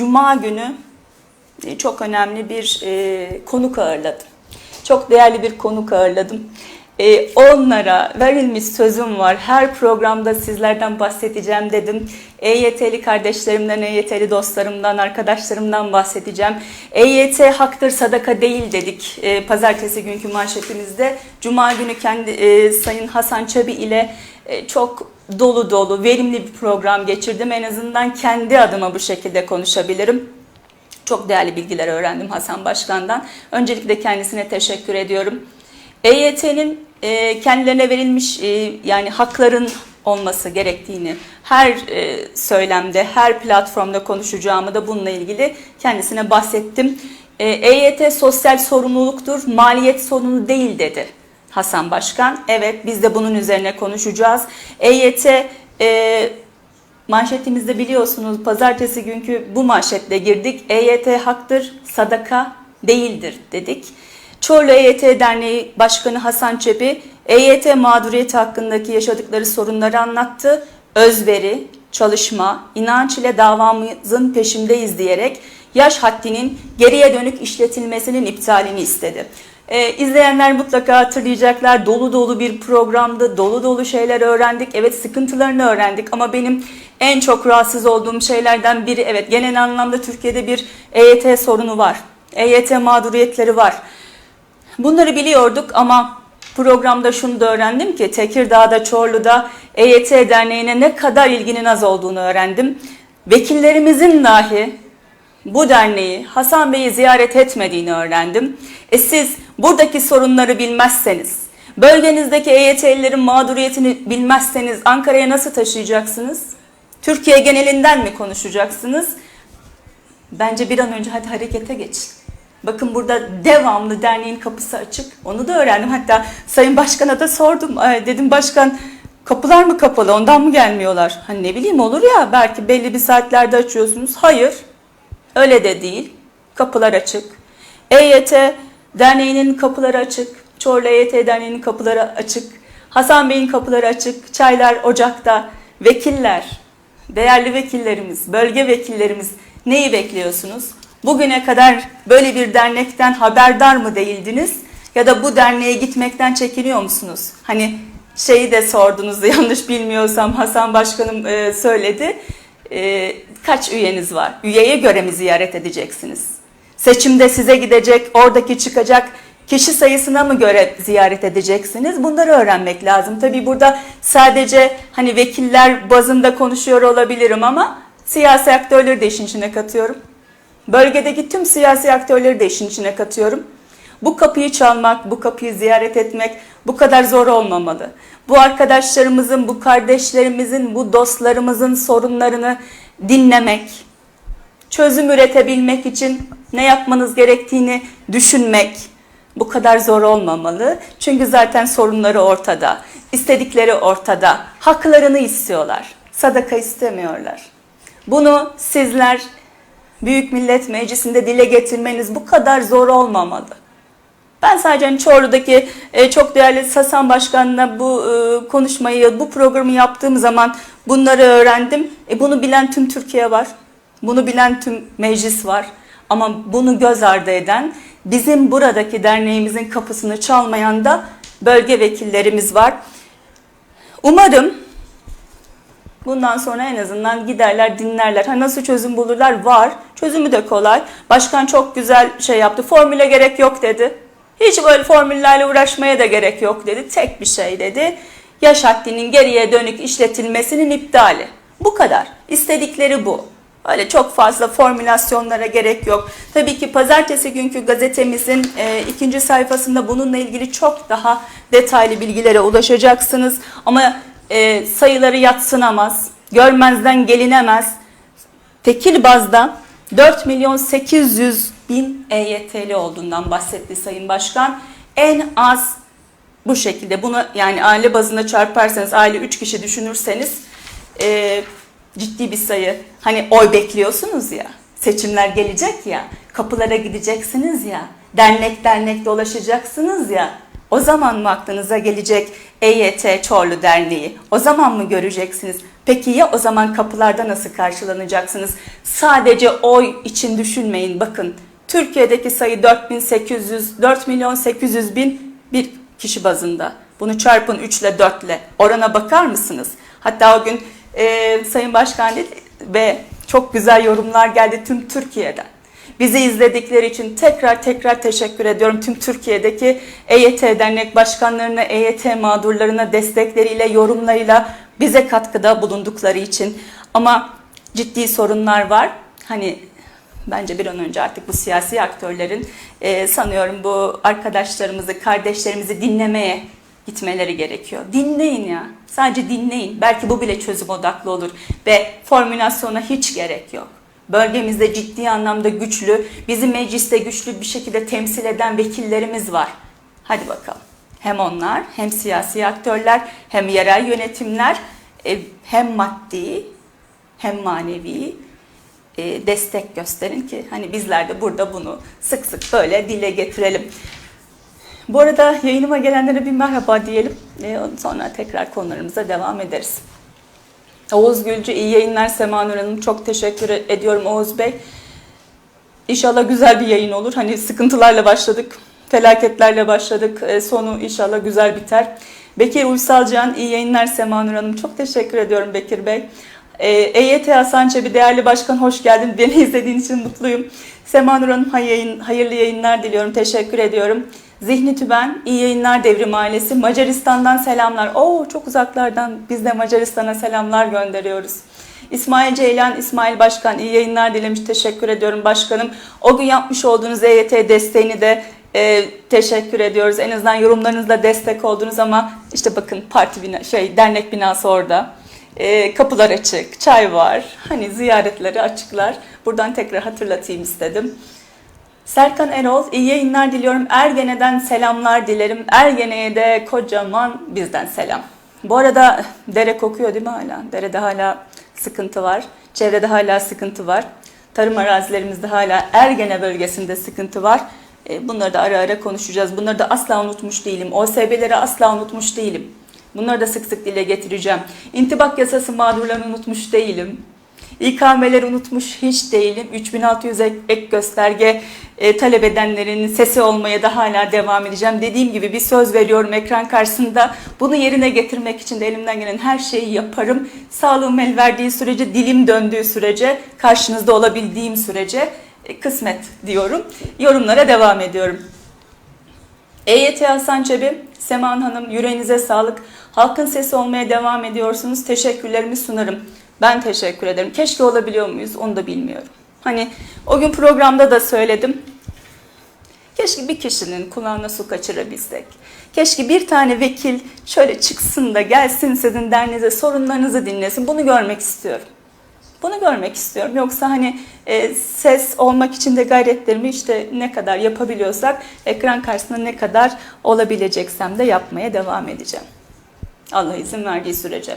Cuma günü e, çok önemli bir e, konuk ağırladım. Çok değerli bir konuk ağırladım. E, onlara verilmiş sözüm var. Her programda sizlerden bahsedeceğim dedim. EYT'li kardeşlerimden, EYT'li dostlarımdan, arkadaşlarımdan bahsedeceğim. EYT haktır, sadaka değil dedik e, pazartesi günkü manşetimizde. Cuma günü kendi e, Sayın Hasan Çabi ile e, çok dolu dolu, verimli bir program geçirdim. En azından kendi adıma bu şekilde konuşabilirim. Çok değerli bilgiler öğrendim Hasan Başkan'dan. Öncelikle kendisine teşekkür ediyorum. EYT'nin e, kendilerine verilmiş e, yani hakların olması gerektiğini her e, söylemde, her platformda konuşacağımı da bununla ilgili kendisine bahsettim. E, EYT sosyal sorumluluktur, maliyet sorunu değil dedi Hasan Başkan. Evet biz de bunun üzerine konuşacağız. EYT e, Manşetimizde biliyorsunuz pazartesi günkü bu manşetle girdik. EYT haktır, sadaka değildir dedik. Çorlu EYT Derneği Başkanı Hasan Çepi, EYT mağduriyeti hakkındaki yaşadıkları sorunları anlattı. Özveri, çalışma, inanç ile davamızın peşindeyiz diyerek yaş haddinin geriye dönük işletilmesinin iptalini istedi. Ee, izleyenler mutlaka hatırlayacaklar. Dolu dolu bir programdı. Dolu dolu şeyler öğrendik. Evet sıkıntılarını öğrendik ama benim en çok rahatsız olduğum şeylerden biri evet genel anlamda Türkiye'de bir EYT sorunu var. EYT mağduriyetleri var. Bunları biliyorduk ama programda şunu da öğrendim ki Tekirdağ'da, Çorlu'da EYT Derneği'ne ne kadar ilginin az olduğunu öğrendim. Vekillerimizin dahi bu derneği Hasan Bey'i ziyaret etmediğini öğrendim. E siz buradaki sorunları bilmezseniz, bölgenizdeki EYT'lilerin mağduriyetini bilmezseniz Ankara'ya nasıl taşıyacaksınız? Türkiye genelinden mi konuşacaksınız? Bence bir an önce hadi harekete geçin. Bakın burada devamlı derneğin kapısı açık. Onu da öğrendim. Hatta Sayın Başkan'a da sordum. Dedim başkan kapılar mı kapalı ondan mı gelmiyorlar? Hani ne bileyim olur ya belki belli bir saatlerde açıyorsunuz. Hayır öyle de değil. Kapılar açık. EYT derneğinin kapıları açık. Çorlu EYT derneğinin kapıları açık. Hasan Bey'in kapıları açık. Çaylar ocakta. Vekiller, değerli vekillerimiz, bölge vekillerimiz neyi bekliyorsunuz? Bugüne kadar böyle bir dernekten haberdar mı değildiniz? Ya da bu derneğe gitmekten çekiniyor musunuz? Hani şeyi de sordunuz da yanlış bilmiyorsam Hasan Başkanım e, söyledi. E, kaç üyeniz var? Üyeye göre mi ziyaret edeceksiniz? Seçimde size gidecek, oradaki çıkacak kişi sayısına mı göre ziyaret edeceksiniz? Bunları öğrenmek lazım. Tabii burada sadece hani vekiller bazında konuşuyor olabilirim ama siyasi aktörleri de işin içine katıyorum. Bölgedeki tüm siyasi aktörleri de işin içine katıyorum. Bu kapıyı çalmak, bu kapıyı ziyaret etmek bu kadar zor olmamalı. Bu arkadaşlarımızın, bu kardeşlerimizin, bu dostlarımızın sorunlarını dinlemek, çözüm üretebilmek için ne yapmanız gerektiğini düşünmek bu kadar zor olmamalı. Çünkü zaten sorunları ortada, istedikleri ortada, haklarını istiyorlar, sadaka istemiyorlar. Bunu sizler Büyük Millet Meclisi'nde dile getirmeniz bu kadar zor olmamalı. Ben sadece hani Çorlu'daki e, çok değerli Sasan Başkan'la bu e, konuşmayı, bu programı yaptığım zaman bunları öğrendim. E, bunu bilen tüm Türkiye var. Bunu bilen tüm meclis var. Ama bunu göz ardı eden, bizim buradaki derneğimizin kapısını çalmayan da bölge vekillerimiz var. Umarım Bundan sonra en azından giderler, dinlerler. Ha nasıl çözüm bulurlar? Var. Çözümü de kolay. Başkan çok güzel şey yaptı. Formüle gerek yok dedi. Hiç böyle formüllerle uğraşmaya da gerek yok dedi. Tek bir şey dedi. Yaş haddinin geriye dönük işletilmesinin iptali. Bu kadar. İstedikleri bu. Öyle çok fazla formülasyonlara gerek yok. Tabii ki pazartesi günkü gazetemizin e, ikinci sayfasında bununla ilgili çok daha detaylı bilgilere ulaşacaksınız. Ama e, sayıları yatsınamaz, görmezden gelinemez. Tekil bazda 4 milyon 800 bin EYT'li olduğundan bahsetti Sayın Başkan. En az bu şekilde bunu yani aile bazında çarparsanız aile 3 kişi düşünürseniz e, ciddi bir sayı. Hani oy bekliyorsunuz ya seçimler gelecek ya kapılara gideceksiniz ya dernek dernek dolaşacaksınız ya o zaman mı aklınıza gelecek EYT Çorlu Derneği? O zaman mı göreceksiniz? Peki ya o zaman kapılarda nasıl karşılanacaksınız? Sadece oy için düşünmeyin. Bakın Türkiye'deki sayı 4800, 4 milyon 800 bin bir kişi bazında. Bunu çarpın 3 ile 4 ile. Orana bakar mısınız? Hatta o gün e, Sayın Başkan dedi ve çok güzel yorumlar geldi tüm Türkiye'den. Bizi izledikleri için tekrar tekrar teşekkür ediyorum tüm Türkiye'deki EYT dernek başkanlarına, EYT mağdurlarına destekleriyle, yorumlarıyla bize katkıda bulundukları için. Ama ciddi sorunlar var. Hani bence bir an önce artık bu siyasi aktörlerin e, sanıyorum bu arkadaşlarımızı, kardeşlerimizi dinlemeye gitmeleri gerekiyor. Dinleyin ya. Sadece dinleyin. Belki bu bile çözüm odaklı olur. Ve formülasyona hiç gerek yok. Bölgemizde ciddi anlamda güçlü, bizi mecliste güçlü bir şekilde temsil eden vekillerimiz var. Hadi bakalım. Hem onlar, hem siyasi aktörler, hem yerel yönetimler, e, hem maddi, hem manevi e, destek gösterin ki hani bizler de burada bunu sık sık böyle dile getirelim. Bu arada yayınıma gelenlere bir merhaba diyelim. E, sonra tekrar konularımıza devam ederiz. Oğuz Gülcü iyi yayınlar Sema Nur Hanım. Çok teşekkür ediyorum Oğuz Bey. İnşallah güzel bir yayın olur. Hani sıkıntılarla başladık, felaketlerle başladık. E, sonu inşallah güzel biter. Bekir Uysalcan iyi yayınlar Sema Nur Hanım. Çok teşekkür ediyorum Bekir Bey. E, EYT Hasan Çebi değerli başkan hoş geldin. Beni izlediğin için mutluyum. Sema Nur Hanım hay- hayırlı yayınlar diliyorum. Teşekkür ediyorum. Zihni Tüben, iyi yayınlar Devrim ailesi. Macaristan'dan selamlar. Oo çok uzaklardan biz de Macaristan'a selamlar gönderiyoruz. İsmail Ceylan, İsmail Başkan iyi yayınlar dilemiş. Teşekkür ediyorum başkanım. O gün yapmış olduğunuz EYT desteğini de e, teşekkür ediyoruz. En azından yorumlarınızla destek oldunuz ama işte bakın parti bina, şey dernek binası orada. E, kapılar açık, çay var. Hani ziyaretleri açıklar. Buradan tekrar hatırlatayım istedim. Serkan Erol, iyi yayınlar diliyorum. Ergene'den selamlar dilerim. Ergene'ye de kocaman bizden selam. Bu arada dere kokuyor değil mi hala? Derede hala sıkıntı var. Çevrede hala sıkıntı var. Tarım arazilerimizde hala Ergene bölgesinde sıkıntı var. E, Bunları da ara ara konuşacağız. Bunları da asla unutmuş değilim. OSB'leri asla unutmuş değilim. Bunları da sık sık dile getireceğim. İntibak yasası mağdurlarını unutmuş değilim. İKM'leri unutmuş hiç değilim. 3600 ek, gösterge e, talep edenlerin sesi olmaya da hala devam edeceğim. Dediğim gibi bir söz veriyorum ekran karşısında. Bunu yerine getirmek için de elimden gelen her şeyi yaparım. Sağlığım el verdiği sürece, dilim döndüğü sürece, karşınızda olabildiğim sürece e, kısmet diyorum. Yorumlara devam ediyorum. EYT Hasan Çebi, Seman Hanım yüreğinize sağlık. Halkın sesi olmaya devam ediyorsunuz. Teşekkürlerimi sunarım. Ben teşekkür ederim. Keşke olabiliyor muyuz onu da bilmiyorum. Hani o gün programda da söyledim. Keşke bir kişinin kulağına su kaçırabilsek. Keşke bir tane vekil şöyle çıksın da gelsin sizin derneğinize sorunlarınızı dinlesin. Bunu görmek istiyorum. Bunu görmek istiyorum. Yoksa hani e, ses olmak için de gayretlerimi işte ne kadar yapabiliyorsak ekran karşısında ne kadar olabileceksem de yapmaya devam edeceğim. Allah izin verdiği sürece.